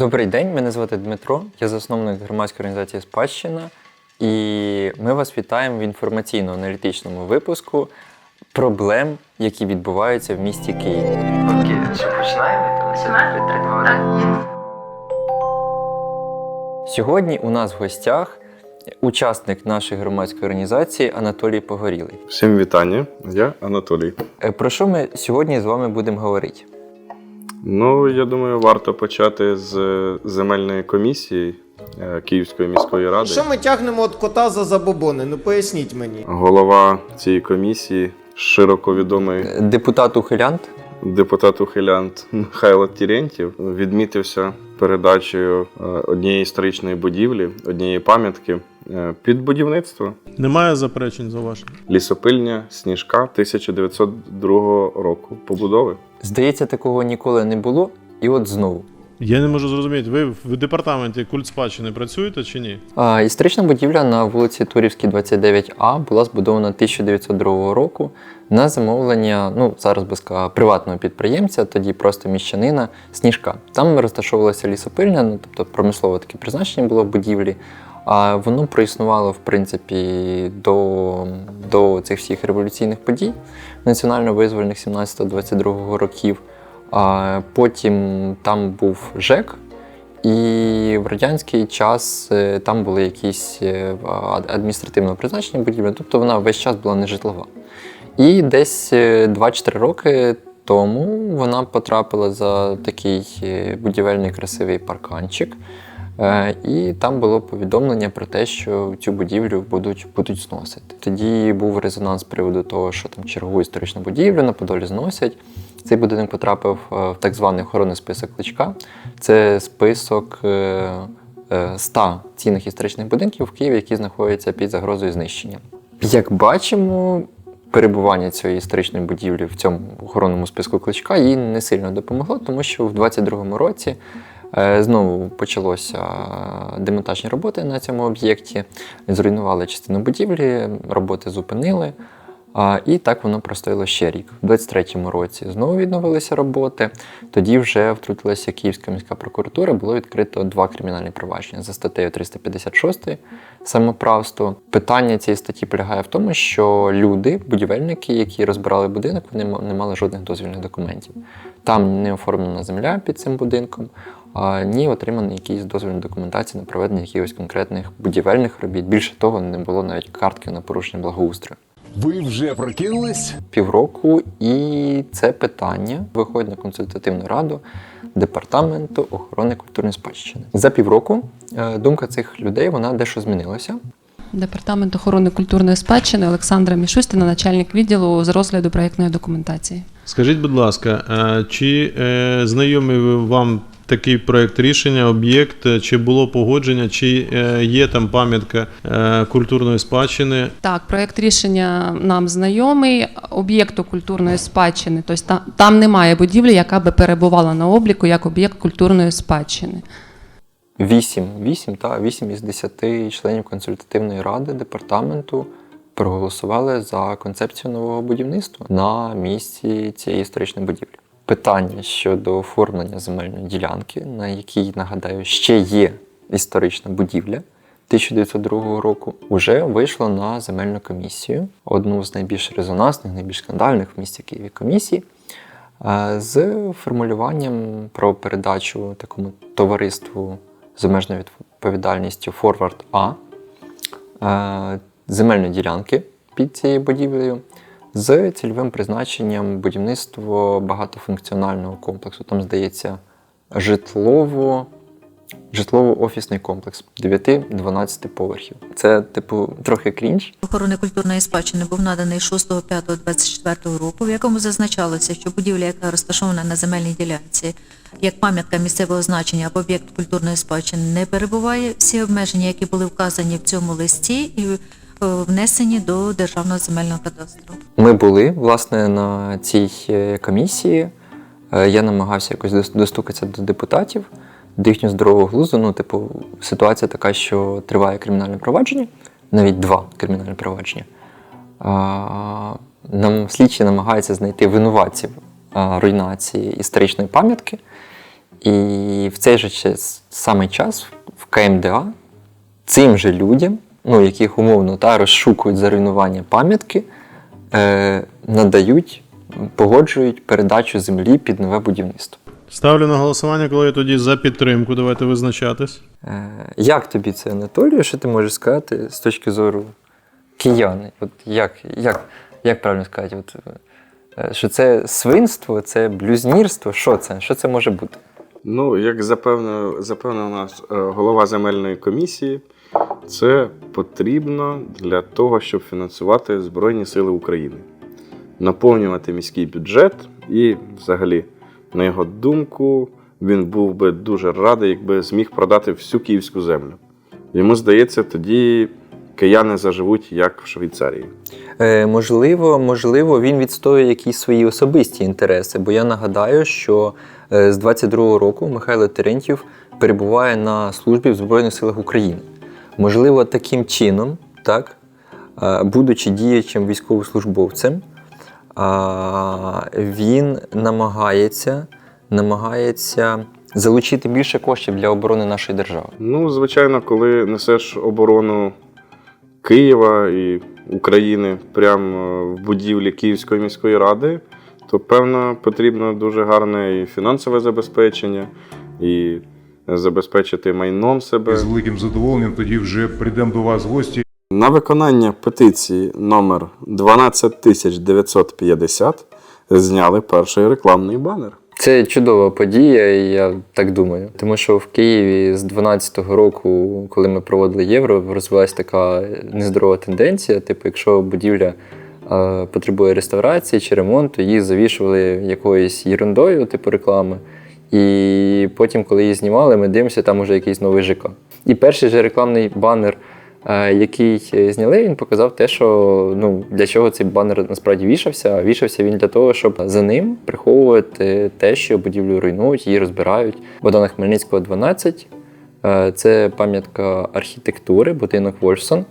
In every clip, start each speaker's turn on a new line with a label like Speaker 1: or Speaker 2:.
Speaker 1: Добрий день, мене звати Дмитро, я засновник громадської організації Спадщина, і ми вас вітаємо в інформаційно-аналітичному випуску проблем, які відбуваються в місті Києві. Окей, що починаємо? Сьогодні у нас в гостях учасник нашої громадської організації Анатолій Погорілий.
Speaker 2: Всім вітання, я Анатолій.
Speaker 1: Е, Про що ми сьогодні з вами будемо говорити?
Speaker 2: Ну, я думаю, варто почати з е, земельної комісії е, Київської міської ради.
Speaker 3: Що ми тягнемо від кота за забобони? Ну поясніть мені.
Speaker 2: Голова цієї комісії, широко відомий
Speaker 1: Депутат Ухилянт
Speaker 2: депутат ухилянт Михайло Тірєнтів, відмітився передачею е, однієї історичної будівлі, однієї пам'ятки під будівництво.
Speaker 4: Немає заперечень за вашим.
Speaker 2: Лісопильня Сніжка 1902 року побудови.
Speaker 1: Здається, такого ніколи не було, і от знову.
Speaker 4: Я не можу зрозуміти, ви в департаменті культ спадщини працюєте чи ні?
Speaker 1: А, Історична будівля на вулиці Турівській, 29А була збудована 1902 року на замовлення, ну зараз би сказав, приватного підприємця, тоді просто міщанина Сніжка. Там розташовувалася лісопильня, ну тобто промислове таке призначення було будівлі. А воно проіснувало в принципі до, до цих всіх революційних подій національно-визвольних 17-22 років. А потім там був ЖЕК, і в радянський час е, там були якісь е, ад- адміністративного призначення будівлі, тобто вона весь час була не житлова. І десь е, 2-4 роки тому вона потрапила за такий е, будівельний красивий парканчик. Е, І там було повідомлення про те, що цю будівлю будуть, будуть зносити. Тоді був резонанс з приводу того, що там чергову історичну будівлю на Подолі зносять. Цей будинок потрапив е, в так званий охоронний список кличка. Це список е, е, 100 цінних історичних будинків в Києві, які знаходяться під загрозою знищення. Як бачимо, перебування цієї історичної будівлі в цьому охоронному списку кличка їй не сильно допомогло, тому що в 22-му році е, знову почалося демонтажні роботи на цьому об'єкті, зруйнували частину будівлі, роботи зупинили. І так воно простояло ще рік. У 23-му році знову відновилися роботи. Тоді вже втрутилася Київська міська прокуратура, було відкрито два кримінальні провадження за статтею 356 самоправство. Питання цієї статті полягає в тому, що люди, будівельники, які розбирали будинок, вони не мали жодних дозвільних документів. Там не оформлена земля під цим будинком, а, ні отримані якісь дозвільні документації на проведення якихось конкретних будівельних робіт. Більше того, не було навіть картки на порушення благоустрою
Speaker 5: Ви вже прокинулись?
Speaker 1: півроку, і це питання виходить на консультативну раду департаменту охорони культурної спадщини. За півроку е, думка цих людей вона дещо змінилася.
Speaker 6: Департамент охорони культурної спадщини Олександра Мішустіна, начальник відділу з розгляду проєктної документації.
Speaker 4: Скажіть, будь ласка, е, чи е, знайомий вам такий проект рішення, об'єкт, е, чи було погодження, чи е, є там пам'ятка е, культурної спадщини?
Speaker 6: Так, проєкт рішення нам знайомий. Об'єкту культурної спадщини, тобто там, там немає будівлі, яка би перебувала на обліку як об'єкт культурної спадщини.
Speaker 1: Вісім, вісім та вісім із десяти членів консультативної ради департаменту проголосували за концепцію нового будівництва на місці цієї історичної будівлі. Питання щодо оформлення земельної ділянки, на якій, нагадаю, ще є історична будівля 1902 року, вже вийшло на земельну комісію, одну з найбільш резонансних, найбільш скандальних в місті Києві комісій, е, з формулюванням про передачу такому товариству з відповідальністю Forward А е, земельної ділянки під цією будівлею з цільовим призначенням будівництво багатофункціонального комплексу. Там, здається, житлово. Житлово-офісний комплекс 9-12 поверхів. Це, типу, трохи крінж.
Speaker 7: охорони культурної спадщини був наданий 6.5.24 року, в якому зазначалося, що будівля, яка розташована на земельній ділянці, як пам'ятка місцевого значення або об'єкт культурної спадщини, не перебуває всі обмеження, які були вказані в цьому листі, і внесені до державного земельного кадастру.
Speaker 1: Ми були власне на цій е, комісії. Е, Я намагався якось достукатися до депутатів, до їхнього здорового глузду. Ну, типу, ситуація така, що триває кримінальне провадження, навіть два кримінальні провадження. Нам слідчі намагаються знайти винуватців руйнації історичної пам'ятки. І в цей же час, самий час в КМДА цим же людям, ну, яких умовно та, розшукують за руйнування пам'ятки, е, надають, погоджують передачу землі під нове будівництво.
Speaker 4: Ставлю на голосування, коли я тоді за підтримку. Давайте визначатись.
Speaker 1: Е, як тобі це, Анатолію? Що ти можеш сказати з точки зору кияни? От як, як, як правильно сказати? От, е, що це свинство, це блюзнірство? Що це? Що це може бути?
Speaker 2: Ну, як запевнив, запевнив нас е, голова земельної комісії, це потрібно для того, щоб фінансувати Збройні Сили України, наповнювати міський бюджет і, взагалі, на його думку, він був би дуже радий, якби зміг продати всю київську землю. Йому здається, тоді кияни заживуть як в Швейцарії.
Speaker 1: Е, можливо, можливо, він відстоює якісь свої особисті інтереси, бо я нагадаю, що е, з 22-го року Михайло Терентьєв перебуває на службі в Збройних силах України. Можливо, таким чином, так, е, будучи діячим військовослужбовцем, він намагається, намагається залучити більше коштів для оборони нашої держави.
Speaker 2: Ну, звичайно, коли несеш оборону Києва і України прямо в будівлі Київської міської ради, то певно потрібно дуже гарне і фінансове забезпечення, і забезпечити майном себе.
Speaker 8: З великим задоволенням тоді вже прийдемо до вас в гості.
Speaker 2: На виконання петиції номер 12950 зняли перший рекламний банер.
Speaker 1: Це чудова подія, я так думаю. Тому що в Києві з 12-го року, коли ми проводили євро, розвилась така нездорова тенденція. Типу, якщо будівля е, потребує реставрації чи ремонту, її завішували якоюсь ерундою, типу реклами. І потім, коли її знімали, ми дивимося, там уже якийсь новий ЖК. І перший же рекламний банер, е, який е, зняли, він показав те, що ну, для чого цей банер насправді вішався. Вішався він для того, щоб за ним приховувати те, що будівлю руйнують, її розбирають. Богдана Хмельницького, 12. Е, Це пам'ятка архітектури, будинок Вольфсон е,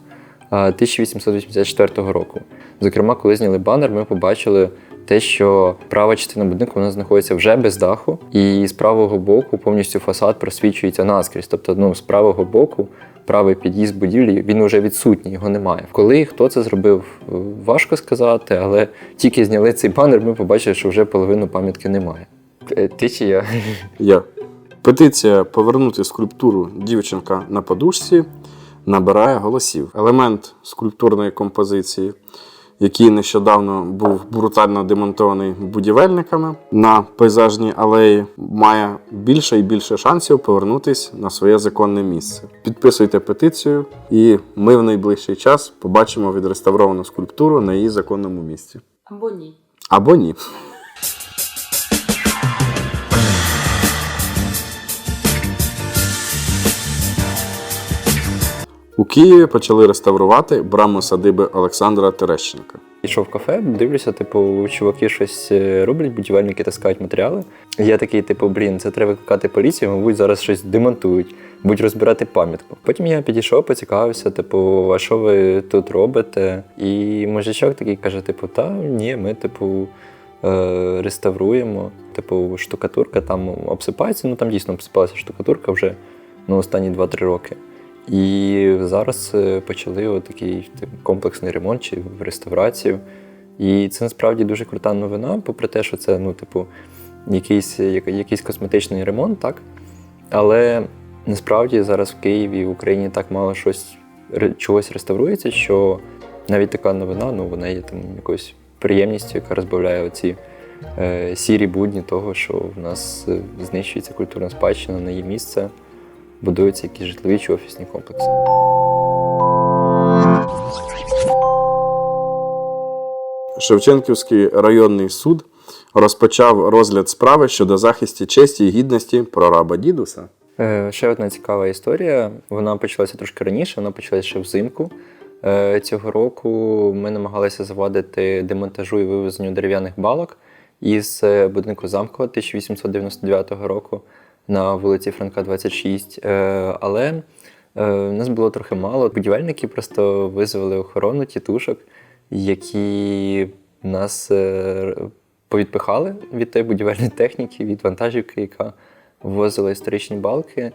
Speaker 1: 1884 року. Зокрема, коли зняли банер, ми побачили те, що права частина будинку вона знаходиться вже без даху, і з правого боку повністю фасад просвічується наскрізь. Тобто, ну, з правого боку правий під'їзд будівлі він вже відсутній, його немає. Коли хто це зробив, е, важко сказати, але тільки зняли цей банер, ми побачили, що вже половину пам'ятки немає. Е, Ти чи я?
Speaker 2: Я. Петиція повернути скульптуру дівчинка на подушці набирає голосів. Елемент скульптурної композиції, який нещодавно був брутально демонтований будівельниками на пейзажній алеї, має більше і більше шансів повернутись на своє законне місце. Підписуйте петицію, і ми в найближчий час побачимо відреставровану скульптуру на її законному місці.
Speaker 6: Або ні.
Speaker 2: Або ні. У Києві почали реставрувати браму садиби Олександра Терещенка.
Speaker 1: Пішов в кафе, дивлюся, типу, чуваки щось е, роблять, будівельники таскають матеріали. Я такий, типу, блін, це треба викликати поліцію, мабуть, зараз щось демонтують, будуть розбирати пам'ятку. Потім я підійшов, поцікавився, типу, а що ви тут робите? І мужичок такий каже: типу, та ні, ми, типу, е, реставруємо. Типу, штукатурка там обсипається, ну там дійсно обсипалася штукатурка вже ну, останні 2-3 роки. І зараз е, почали отакий типу, комплексний ремонт чи реставрацію. І це насправді дуже крута новина, попри те, що це ну, типу, якийсь, якийсь косметичний ремонт, так? Але насправді зараз в Києві в Україні так мало щось чогось реставрується, що навіть така новина, ну, вона є там якоюсь приємністю, яка розбавляє оці е, сірі будні того, що в нас е, знищується культурна спадщина на її місце будуються якісь житлові чи офісні комплекси.
Speaker 2: Шевченківський районний суд розпочав розгляд справи щодо захисту честі і гідності прораба дідуса.
Speaker 1: Е, Ще одна цікава історія. Вона почалася трошки раніше, вона почалася ще взимку. Е, Цього року ми намагалися завадити демонтажу і вивезенню дерев'яних балок із е, будинку Замкова 1899 року на вулиці Франка, 26. Е, Але е, нас було трохи мало. Будівельники просто визвали охорону тітушок, які нас е, повідпихали від тієї будівельної техніки, від вантажівки, яка ввозили історичні балки,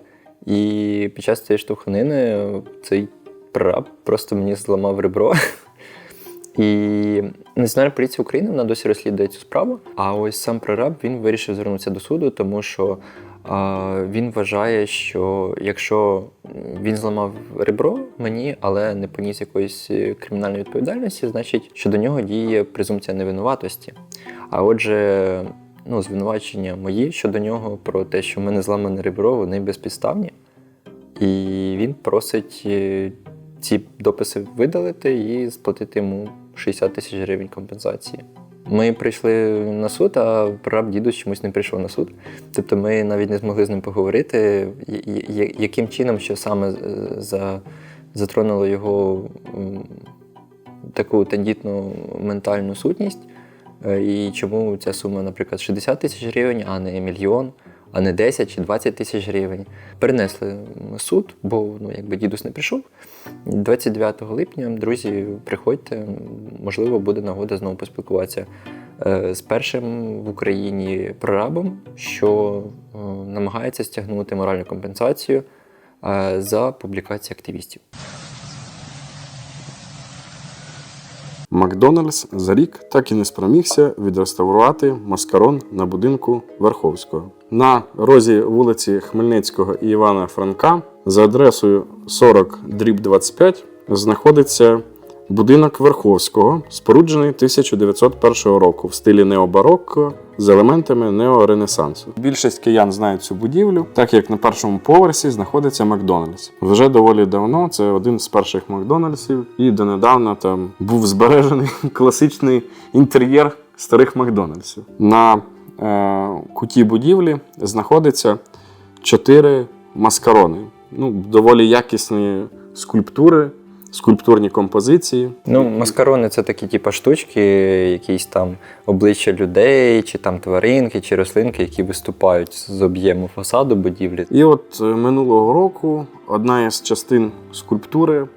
Speaker 1: і під час цієї штовханини цей прораб просто мені зламав ребро. І Національна поліція України вона досі розслідує цю справу. А ось сам прораб він вирішив звернутися до суду, тому що він вважає, що якщо він зламав ребро мені, але не поніс якоїсь е, кримінальної відповідальності, значить, що до нього діє презумпція невинуватості. А отже, ну, звинувачення мої щодо нього про те, що в мене зламане ребро, вони безпідставні. І він просить е, ці дописи видалити і сплатити йому 60 тисяч гривень компенсації. Ми прийшли на суд, а прораб дідусь чомусь не прийшов на суд. Тобто ми навіть не змогли з ним поговорити, яким чином, що саме е, за, затронуло його таку тендітну ментальну сутність, е, і чому ця сума, наприклад, 60 тисяч гривень, а не мільйон, а не 10 чи 20 тисяч гривень. Перенесли суд, бо ну, якби дідусь не прийшов. 29 липня, друзі, приходьте, можливо, буде нагода знову поспілкуватися е, з першим в Україні прорабом, що е, намагається стягнути моральну компенсацію е, за публікації активістів.
Speaker 2: Макдональдс за рік так і не спромігся відреставрувати маскарон на будинку Верховського. На розі вулиці Хмельницького і Івана Франка за адресою 40 дріб 25 знаходиться будинок Верховського, споруджений 1901 року в стилі необарокко з елементами неоренесансу. Більшість киян знають цю будівлю, так як на першому поверсі знаходиться Макдональдс. Вже доволі давно це один з перших Макдональдсів, і донедавна там був збережений класичний інтер'єр старих Макдональдсів. На е, куті будівлі знаходиться чотири маскарони. Ну, доволі якісні скульптури, скульптурні композиції.
Speaker 1: Ну, маскарони це такі типу, штучки, якісь там обличчя людей, чи там тваринки, чи рослинки, які виступають з об'єму фасаду будівлі.
Speaker 2: І от е, минулого року одна із частин скульптури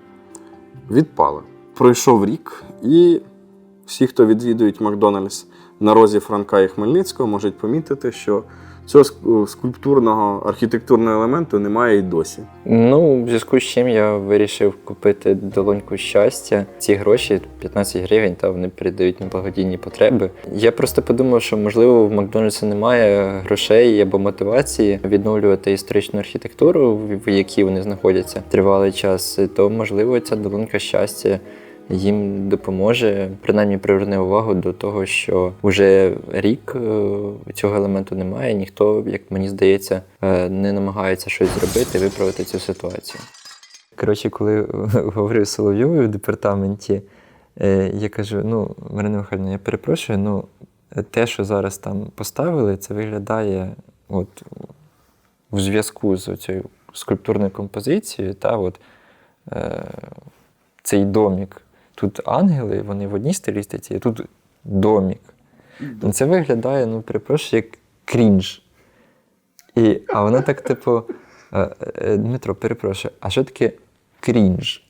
Speaker 2: відпала. Пройшов рік, і всі, хто відвідують Макдональдс на розі Франка і Хмельницького, можуть помітити, що цього скульптурного архітектурного елементу немає і досі.
Speaker 1: Ну, в зв'язку з чим я вирішив купити долоньку щастя. Ці гроші 15 гривень, та вони передають на благодійні потреби. Я просто подумав, що можливо в Макдональдсі немає грошей або мотивації відновлювати історичну архітектуру, в якій вони знаходяться тривалий час. То можливо ця долонька щастя. Їм допоможе, принаймні приверне увагу до того, що вже рік е, цього елементу немає. Ніхто, як мені здається, е, не намагається щось зробити, виправити цю ситуацію. Коротше, коли говорив з Соловйовою в департаменті, е, я кажу: ну, Марина Михайлівна, я перепрошую, ну те, що зараз там поставили, це виглядає от в зв'язку з цією скульптурною композицією, та от е, цей домік. Тут ангели, вони в одній стилістиці, а тут домік. Ну, Це виглядає, ну, перепрошую, як крінж. І, а вона так, типу, е, е, Дмитро, перепрошую, а що таке крінж?